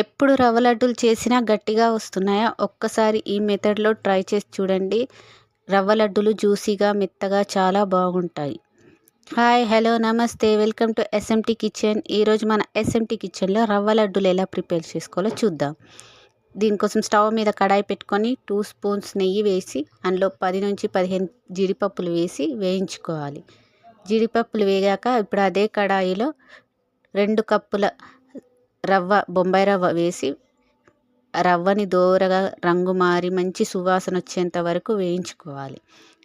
ఎప్పుడు రవ్వ లడ్డూలు చేసినా గట్టిగా వస్తున్నాయా? ఒక్కసారి ఈ మెథడ్లో ట్రై చేసి చూడండి. రవ్వ లడ్డూలు జ్యూసీగా మెత్తగా చాలా బాగుంటాయి. Hi hello namaste. Welcome to SMT kitchen. ఈరోజు మన ఎస్ఎంటీ కిచెన్లో రవ్వ లడ్డూలు ఎలా ప్రిపేర్ చేసుకోవాలో చూద్దాం. దీనికోసం స్టవ్ మీద కడాయి పెట్టుకొని టూ స్పూన్స్ నెయ్యి వేసి అందులో పది నుంచి పదిహేను జీడిపప్పులు వేసి వేయించుకోవాలి. జీడిపప్పులు వేగాక ఇప్పుడు అదే కడాయిలో రెండు కప్పుల రవ్వ బొంబాయి రవ్వ వేసి రవ్వని దోరగా రంగు మారి మంచి సువాసన వచ్చేంత వరకు వేయించుకోవాలి.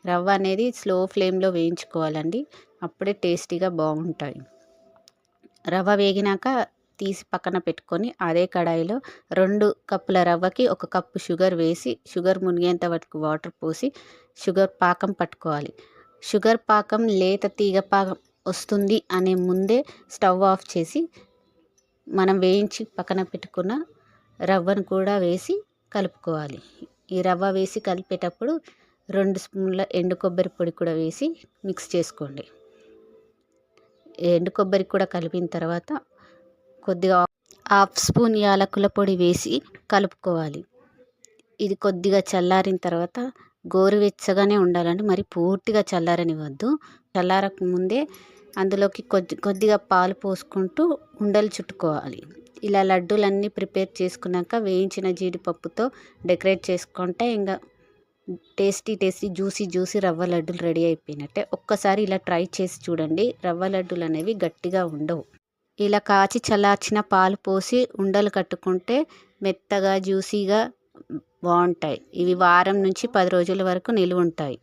రవ్వ అనేది స్లో ఫ్లేమ్లో వేయించుకోవాలండి. అప్పుడే టేస్టీగా బాగుంటాయి. రవ్వ వేగినాక తీసి పక్కన పెట్టుకొని అదే కడాయిలో రెండు కప్పుల రవ్వకి ఒక కప్పు షుగర్ వేసి షుగర్ మునిగేంత వరకు వాటర్ పోసి షుగర్ పాకం పట్టుకోవాలి. షుగర్ పాకం లేత తీగ పాకం వస్తుంది అనే ముందే స్టవ్ ఆఫ్ చేసి మనం వేయించి పక్కన పెట్టుకున్న రవ్వను కూడా వేసి కలుపుకోవాలి. ఈ రవ్వ వేసి కలిపేటప్పుడు రెండు స్పూన్ల ఎండు కొబ్బరి పొడి కూడా వేసి మిక్స్ చేసుకోండి. ఎండు కొబ్బరి కూడా కలిపిన తర్వాత కొద్దిగా హాఫ్ స్పూన్ యాలకుల పొడి వేసి కలుపుకోవాలి. ఇది కొద్దిగా చల్లారిన తర్వాత గోరువెచ్చగానే ఉండాలండి. మరి పూర్తిగా చల్లారనివ్వద్దు. చల్లారక ముందే అందులోకి కొద్ది కొద్దిగా పాలు పోసుకుంటూ ఉండలు చుట్టుకోవాలి. ఇలా లడ్డూలన్నీ ప్రిపేర్ చేసుకున్నాక వేయించిన జీడిపప్పుతో డెకరేట్ చేసుకుంటే ఇంకా టేస్టీ టేస్టీ జ్యూసీ జ్యూసీ రవ్వ లడ్డూలు రెడీ అయిపోయినట్టే. ఒక్కసారి ఇలా ట్రై చేసి చూడండి. రవ్వ లడ్డూలు అనేవి గట్టిగా ఉండవు. ఇలా కాచి చల్లార్చిన పాలు పోసి ఉండలు కట్టుకుంటే మెత్తగా జ్యూసీగా బాగుంటాయి. ఇవి వారం నుంచి పది రోజుల వరకు నిలువ ఉంటాయి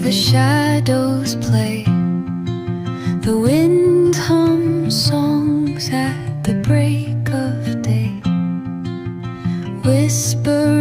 where the shadows play, the wind hums songs at the break of day, whispering